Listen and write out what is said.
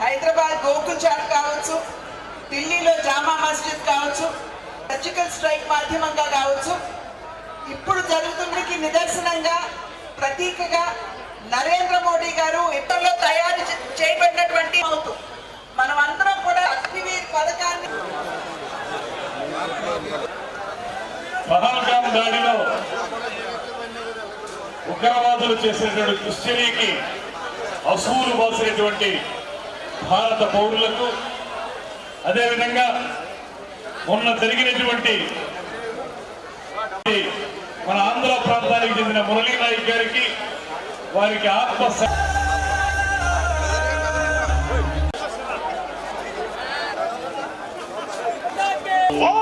Hyderabad Gokul chat కావచ్చు. మస్జిద్ కావచ్చు surgical strike మాధ్యమంగా కావచ్చు ఇప్పుడు జరుగుతున్నకి నిదర్శనంగా ప్రతీకగా నరేంద్ర మోడీ గారు ఇప్పట్లో తయారు చేయబడినటువంటి అవుతూ మనం అందరం కూడా అగ్నివీర్ పథకాన్ని పహల్గామ్ దాడిలో ఉగ్రవాదులు చేసినటువంటి దుశ్చర్యకి అసూలు బాసినటువంటి భారత పౌరులకు అదేవిధంగా మొన్న జరిగినటువంటి మన ఆంధ్ర ప్రాంతానికి చెందిన మురళీ నాయక్ గారికి వారికి ఆత్మ ఓ